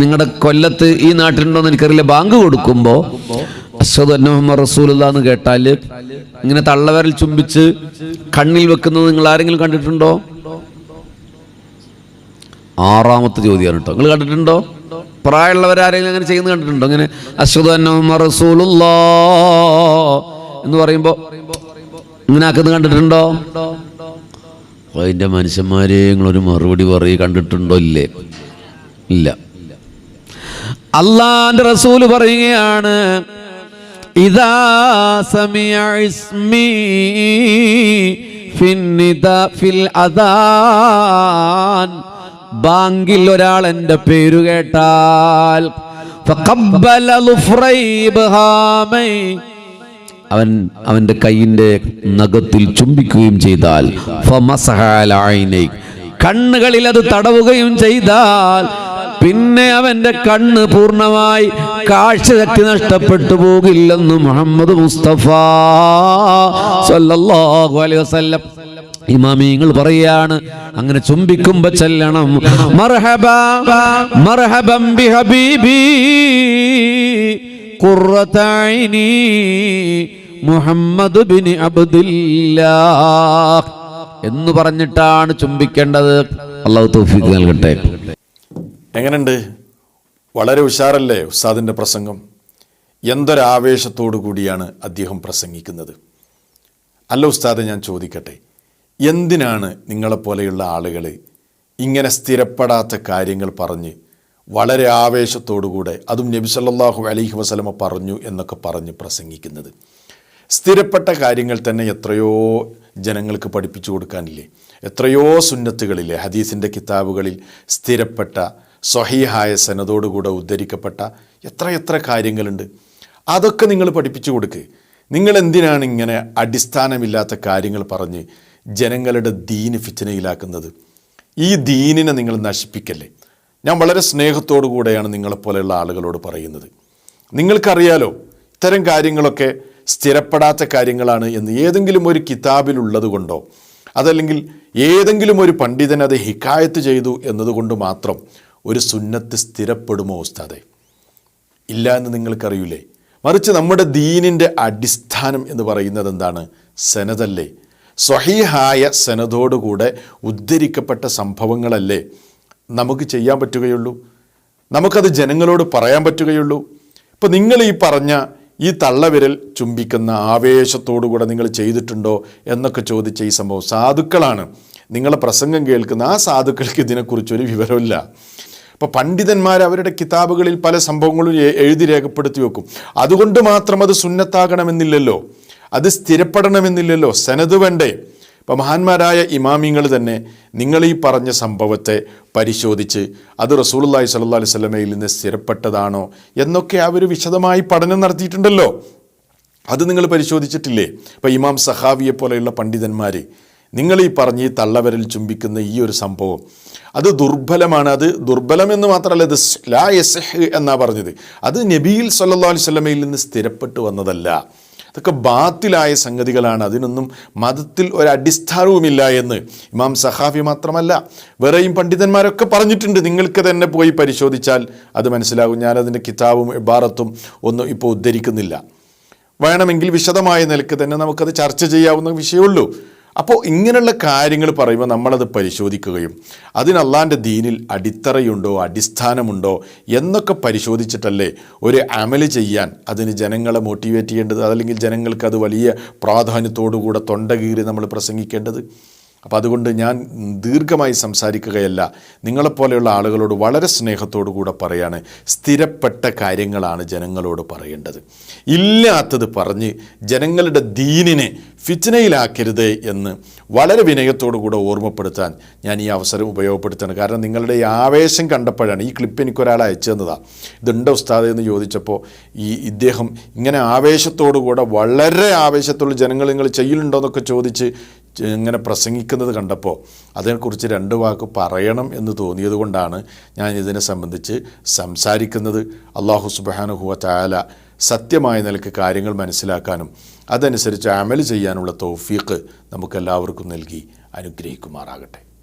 നിങ്ങളുടെ കൊല്ലത്ത് ഈ നാട്ടിലുണ്ടോ എന്ന് എനിക്കറിയില്ല. ബാങ്ക് കൊടുക്കുമ്പോ അശ്വത് അന്നഹമ്മ റസൂലുള്ള എന്ന് കേട്ടാൽ ഇങ്ങനെ തള്ളവരൽ ചുംബിച്ച് കണ്ണിൽ വെക്കുന്നത് നിങ്ങൾ ആരെങ്കിലും കണ്ടിട്ടുണ്ടോ? ആറാമത്തെ ചോദ്യമാണ് കേട്ടോ. നിങ്ങൾ കണ്ടിട്ടുണ്ടോ? പ്രായമുള്ളവരാരെങ്കിലും അങ്ങനെ ചെയ്യുന്നത് കണ്ടിട്ടുണ്ടോ? അങ്ങനെ അശ്വത് അന്നഹമ്മ റസൂലുള്ള എന്ന് പറയുമ്പോ ഇങ്ങനെ ആക്കുന്നത് കണ്ടിട്ടുണ്ടോ? അതിന്റെ മനുഷ്യന്മാരെ നിങ്ങളൊരു മറുപടി പറയും കണ്ടിട്ടുണ്ടോ ഇല്ലേ? ഇല്ല. അള്ളാന്റെ റസൂൽ പറയുകയാണ് ഇതാ സമിയ ഇസ്മി ഫിൽ അദാൻ. ബാങ്കിൽ ഒരാൾ എന്റെ പേരു കേട്ടാൽ അവൻ അവന്റെ കൈയിന്റെ നഖത്തിൽ ചുംബിക്കുകയും ചെയ്താൽ കണ്ണുകളിൽ അത് തടവുകയും ചെയ്താൽ പിന്നെ അവന്റെ കണ്ണ് പൂർണമായി കാഴ്ചശക്തി നഷ്ടപ്പെട്ടു പോകില്ലെന്ന് മുഹമ്മദ് മുസ്തഫ സല്ലല്ലാഹു അലൈഹി വസല്ലം ഇമാമിങ്ങൾ പറയാണ്. അങ്ങനെ ചുംബിക്കുമ്പോ ചെല്ലണം. മർഹബ മർഹബം ബി ഹബീബി ഐനി മുഹമ്മദ് ബിൻ അബ്ദുല്ലാ എന്ന് പറഞ്ഞിട്ടാണ് ചുംബിക്കേണ്ടത്. അള്ളാഹു തൗഫീഖ് നൽകട്ടെ. എങ്ങനെയുണ്ട്? വളരെ ഉഷാറല്ലേ ഉസ്താദിന്റെ പ്രസംഗം? എന്തൊരാവേശത്തോടു കൂടിയാണ് അദ്ദേഹം പ്രസംഗിക്കുന്നത്? അല്ല ഉസ്താദെ ഞാൻ ചോദിക്കട്ടെ എന്തിനാണ് നിങ്ങളെപ്പോലെയുള്ള ആളുകൾ ഇങ്ങനെ സ്ഥിരപ്പെടാത്ത കാര്യങ്ങൾ പറഞ്ഞ് വളരെ ആവേശത്തോടുകൂടെ അതും നബി സല്ലല്ലാഹു അലഹി വസലമ പറഞ്ഞു എന്നൊക്കെ പറഞ്ഞ് പ്രസംഗിക്കുന്നത്? സ്ഥിരപ്പെട്ട കാര്യങ്ങൾ തന്നെ എത്രയോ ജനങ്ങൾക്ക് പഠിപ്പിച്ചു കൊടുക്കാനില്ലേ? എത്രയോ സുന്നത്തുകളില്ലേ? ഹദീസിന്റെ കിതാബുകളിൽ സ്ഥിരപ്പെട്ട സ്വഹീഹായ സനതോടുകൂടെ ഉദ്ധരിക്കപ്പെട്ട എത്രയെത്ര എത്ര കാര്യങ്ങളുണ്ട്. അതൊക്കെ നിങ്ങൾ പഠിപ്പിച്ചു കൊടുക്ക്. നിങ്ങൾ എന്തിനാണ് ഇങ്ങനെ അടിസ്ഥാനമില്ലാത്ത കാര്യങ്ങൾ പറഞ്ഞ് ജനങ്ങളുടെ ദീന് ഫിച്ചനയിലാക്കുന്നത്? ഈ ദീനിനെ നിങ്ങൾ നശിപ്പിക്കല്ലേ? ഞാൻ വളരെ സ്നേഹത്തോടു കൂടെയാണ് നിങ്ങളെപ്പോലെയുള്ള ആളുകളോട് പറയുന്നത്. നിങ്ങൾക്കറിയാലോ ഇത്തരം കാര്യങ്ങളൊക്കെ സ്ഥിരപ്പെടാത്ത കാര്യങ്ങളാണ് എന്ന് ഏതെങ്കിലും ഒരു കിതാബിലുള്ളത് കൊണ്ടോ അതല്ലെങ്കിൽ ഏതെങ്കിലും ഒരു പണ്ഡിതൻ അത് ഹിക്കായത്ത് ചെയ്തു എന്നതുകൊണ്ട് മാത്രം ഒരു സുന്നത്ത് സ്ഥിരപ്പെടുമോ ഉസ്താദെ? ഇല്ല എന്ന് നിങ്ങൾക്കറിയൂലേ? മറിച്ച് നമ്മുടെ ദീനിന്റെ അടിസ്ഥാനം എന്ന് പറയുന്നത് എന്താണ്? സനതല്ലേ സ്വഹീഹായ സനതോടുകൂടെ ഉദ്ധരിക്കപ്പെട്ട സംഭവങ്ങളല്ലേ നമുക്ക് ചെയ്യാൻ പറ്റുകയുള്ളൂ? നമുക്കത് ജനങ്ങളോട് പറയാൻ പറ്റുകയുള്ളൂ? ഇപ്പം നിങ്ങൾ ഈ പറഞ്ഞ ഈ തള്ളവിരൽ ചുംബിക്കുന്ന ആവേശത്തോടുകൂടെ നിങ്ങൾ ചെയ്തിട്ടുണ്ടോ എന്നൊക്കെ ചോദിച്ച ഈ സംഭവം സാധുക്കളാണ്. നിങ്ങളെ പ്രസംഗം കേൾക്കുന്ന ആ സാധുക്കൾക്ക് ഇതിനെക്കുറിച്ചൊരു വിവരമില്ല അപ്പോൾ പണ്ഡിതന്മാർ അവരുടെ കിതാബുകളിൽ പല സംഭവങ്ങളും എഴുതി രേഖപ്പെടുത്തി വെക്കും. അതുകൊണ്ട് മാത്രം അത് സുന്നത്താകണമെന്നില്ലല്ലോ. അത് സ്ഥിരപ്പെടണമെന്നില്ലല്ലോ. സനത് വേണ്ടേ. ഇപ്പം മഹാന്മാരായ ഇമാമിങ്ങൾ തന്നെ നിങ്ങൾ ഈ പറഞ്ഞ സംഭവത്തെ പരിശോധിച്ച് അത് റസൂലുള്ളാഹി സ്വല്ലല്ലാഹി അലൈഹി സ്വലമയിൽ നിന്ന് സ്ഥിരപ്പെട്ടതാണോ എന്നൊക്കെ അവർ വിശദമായി പഠനം നടത്തിയിട്ടുണ്ടല്ലോ. അത് നിങ്ങൾ പരിശോധിച്ചിട്ടില്ലേ? ഇപ്പം ഇമാം സഹാവിയെ പോലെയുള്ള പണ്ഡിതന്മാർ നിങ്ങൾ ഈ പറഞ്ഞ് ഈ തള്ളവരിൽ ചുംബിക്കുന്ന ഈ ഒരു സംഭവം അത് ദുർബലമാണ്. അത് ദുർബലം എന്ന് മാത്രമല്ല ഇത് ലാ യസ്ഹ് എന്നാണ് പറഞ്ഞത്. അത് നബിയിൽ സല്ലാ അലൈഹി സ്വലമയിൽ നിന്ന് സ്ഥിരപ്പെട്ടു വന്നതല്ല. അതൊക്കെ ബാത്തിലായ സംഗതികളാണ്. അതിനൊന്നും മതത്തിൽ ഒരു അടിസ്ഥാനവുമില്ല എന്ന് ഇമാം സഹാഫി മാത്രമല്ല വേറെയും പണ്ഡിതന്മാരൊക്കെ പറഞ്ഞിട്ടുണ്ട്. നിങ്ങൾക്ക് തന്നെ പോയി പരിശോധിച്ചാൽ അത് മനസ്സിലാകും. ഞാനതിന്റെ കിതാബും ഇബാറത്തും ഒന്നും ഇപ്പോൾ ഉദ്ധരിക്കുന്നില്ല. വേണമെങ്കിൽ വിശദമായ നിലയ്ക്ക് തന്നെ നമുക്കത് ചർച്ച ചെയ്യാവുന്ന വിഷയമുള്ളൂ. അപ്പോൾ ഇങ്ങനെയുള്ള കാര്യങ്ങൾ പറയുമ്പോൾ നമ്മളത് പരിശോധിക്കുകയും അതിന് ദീനിൽ അടിത്തറയുണ്ടോ അടിസ്ഥാനമുണ്ടോ എന്നൊക്കെ പരിശോധിച്ചിട്ടല്ലേ ഒരു അമൽ ചെയ്യാൻ അതിന് ജനങ്ങളെ മോട്ടിവേറ്റ് ചെയ്യേണ്ടത്? അതല്ലെങ്കിൽ ജനങ്ങൾക്ക് അത് വലിയ പ്രാധാന്യത്തോടുകൂടെ തൊണ്ട കീറി നമ്മൾ പ്രസംഗിക്കേണ്ടത്? അപ്പോൾ അതുകൊണ്ട് ഞാൻ ദീർഘമായി സംസാരിക്കുകയല്ല നിങ്ങളെപ്പോലെയുള്ള ആളുകളോട് വളരെ സ്നേഹത്തോടു കൂടെ പറയാണ്. സ്ഥിരപ്പെട്ട കാര്യങ്ങളാണ് ജനങ്ങളോട് പറയേണ്ടത്. ഇല്ലാത്തത് പറഞ്ഞ് ജനങ്ങളുടെ ദീനിനെ ഫിറ്റ്നയിലാക്കരുത് എന്ന് വളരെ വിനയത്തോടു കൂടെ ഓർമ്മപ്പെടുത്താൻ ഞാൻ ഈ അവസരം ഉപയോഗപ്പെടുത്തുകയാണ്. കാരണം നിങ്ങളുടെ ഈ ആവേശം കണ്ടപ്പോഴാണ് ഈ ക്ലിപ്പ് എനിക്കൊരാൾ അയച്ചു തന്നതാണ് ഇതുണ്ട് ഉസ്താദ് എന്ന് ചോദിച്ചപ്പോൾ ഈ ഇദ്ദേഹം ഇങ്ങനെ ആവേശത്തോടു കൂടെ വളരെ ആവേശത്തോട് ജനങ്ങൾ നിങ്ങൾ ചെയ്യലുണ്ടോ എന്നൊക്കെ ചോദിച്ച് ഇങ്ങനെ പ്രസംഗിക്കുന്നത് കണ്ടപ്പോൾ അതിനെക്കുറിച്ച് രണ്ട് വാക്ക് പറയണം എന്ന് തോന്നിയത് കൊണ്ടാണ് ഞാൻ ഇതിനെ സംബന്ധിച്ച് സംസാരിക്കുന്നത്. അള്ളാഹു സുബാനുഹുവ ചായാല സത്യമായ നിലയ്ക്ക് കാര്യങ്ങൾ മനസ്സിലാക്കാനും അതനുസരിച്ച് അമൽ ചെയ്യാനുള്ള തൗഫീഖ് നമുക്കെല്ലാവർക്കും നൽകി അനുഗ്രഹിക്കുമാറാകട്ടെ.